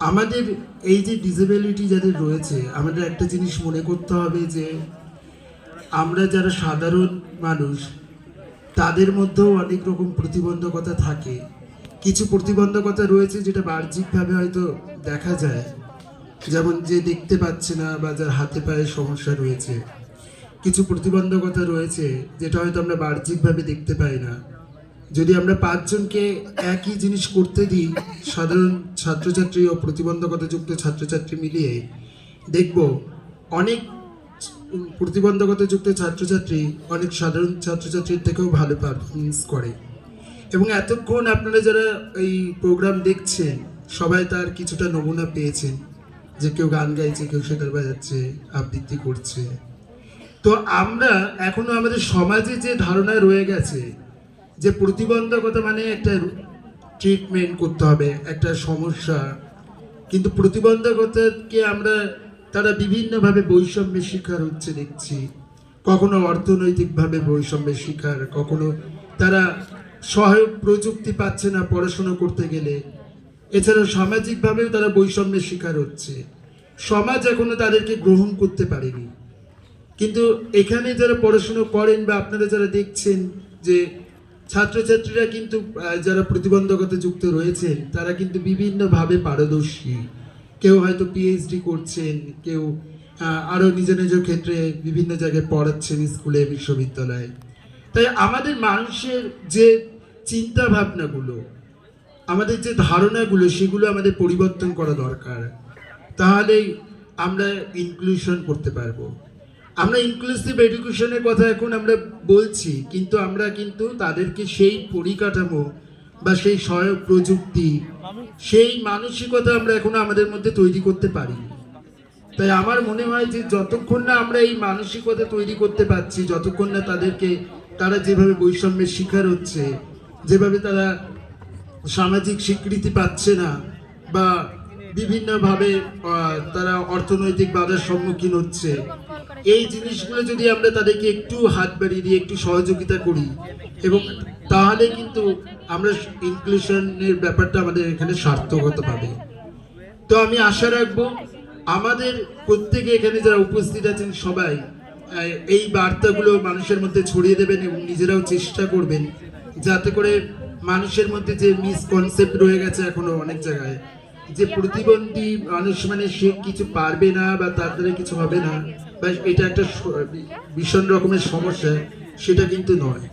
আমাদের এই যে ডিসেবিলিটি যাদের রয়েছে, আমাদের একটা জিনিস মনে করতে হবে যে, আমরা যারা সাধারণ মানুষ, তাদের মধ্যেও অনেক রকম প্রতিবন্ধকতা থাকে। কিছু প্রতিবন্ধকতা রয়েছে যেটা বাহ্যিকভাবে হয়তো দেখা যায়। যেমন যে দেখতে পাচ্ছে না বা যার হাতে পায়ে সমস্যা রয়েছে। কিছু প্রতিবন্ধকতা রয়েছে যেটা হয়তো আমরা বাহ্যিকভাবে দেখতে পাই না। যদি আমরা পাঁচজনকে একই জিনিস করতে দিই, সাধারণ ছাত্রছাত্রী ও প্রতিবন্ধকতাযুক্ত ছাত্রছাত্রী মিলিয়ে, দেখব অনেক প্রতিবন্ধকতাযুক্ত ছাত্রছাত্রী অনেক সাধারণ ছাত্রছাত্রীর থেকেও ভালো পারফরমেন্স করে। এবং এতক্ষণ আপনারা যারা এই প্রোগ্রাম দেখছেন, সবাই তার কিছুটা নমুনা পেয়েছেন যে কেউ গান গাইছে, কেউ সেতার বাজাচ্ছে, আবৃত্তি করছে। তো আমরা এখনও আমাদের সমাজে যে ধারণা রয়ে গেছে যে প্রতিবন্ধকতা মানে একটা ট্রিটমেন্ট করতে হবে, একটা সমস্যা। কিন্তু প্রতিবন্ধকতাকে আমরা তারা বিভিন্নভাবে বৈষম্যের শিকার হচ্ছে দেখছি। কখনো অর্থনৈতিকভাবে বৈষম্যের শিকার, কখনো তারা সহায়ক প্রযুক্তি পাচ্ছে না পড়াশোনা করতে গেলে। এছাড়া সামাজিকভাবেও তারা বৈষম্যের শিকার হচ্ছে। সমাজ এখনও তাদেরকে গ্রহণ করতে পারেনি। কিন্তু এখানে যারা পড়াশুনো করেন বা আপনারা যারা দেখছেন যে ছাত্রছাত্রীরা কিন্তু যারা প্রতিবন্ধকতা যুক্ত রয়েছেন তারা কিন্তু বিভিন্নভাবে পারদর্শী। কেউ হয়তো পিএইচডি করছেন কেউ আহ, আরও নিজ নিজ ক্ষেত্রে বিভিন্ন জায়গায় পড়াচ্ছেন স্কুলে বিশ্ববিদ্যালয়ে। তাই আমাদের মানুষের যে চিন্তা ভাবনাগুলো আমাদের যে ধারণাগুলো সেগুলো আমাদের পরিবর্তন করা দরকার। তাহলেই আমরা ইনক্লুশন করতে পারব। আমরা ইনক্লুসিভ এডুকেশনের কথা এখন আমরা বলছি, কিন্তু আমরা কিন্তু তাদেরকে সেই পরিকাঠামো বা সেই সহায়ক প্রযুক্তি, সেই মানসিকতা আমরা এখনও আমাদের মধ্যে তৈরি করতে পারি তাই আমার মনে হয় যে যতক্ষণ না আমরা এই মানসিকতা তৈরি করতে পারছি, যতক্ষণ না তাদেরকে, তারা যেভাবে বৈষম্যের শিকার হচ্ছে, যেভাবে তারা সামাজিক স্বীকৃতি পাচ্ছে না, বা বিভিন্নভাবে তারা অর্থনৈতিক বাধার সম্মুখীন হচ্ছে এই জিনিসগুলো যদি আমরা তাদেরকে একটু হাত বাড়িয়ে দিয়ে একটু সহযোগিতা করি, এবং তাহলে কিন্তু আমরা ইনক্লুশনের ব্যাপারটা আমাদের এখানে সার্থকতা পাবে তো আমি আশা রাখব আমাদের প্রত্যেকে এখানে যারা উপস্থিত আছেন সবাই এই বার্তাগুলো মানুষের মধ্যে ছড়িয়ে দেবেন এবং নিজেরাও চেষ্টা করবেন, যাতে করে মানুষের মধ্যে যে মিসকনসেপ্ট রয়ে গেছে এখনও অনেক জায়গায়। যে প্রতিবন্ধী মানুষ মানে সে কিছু পারবে না বা তার দ্বারা কিছু হবে না, বা এটা একটা ভীষণ রকমের সমস্যা, সেটা কিন্তু নয়।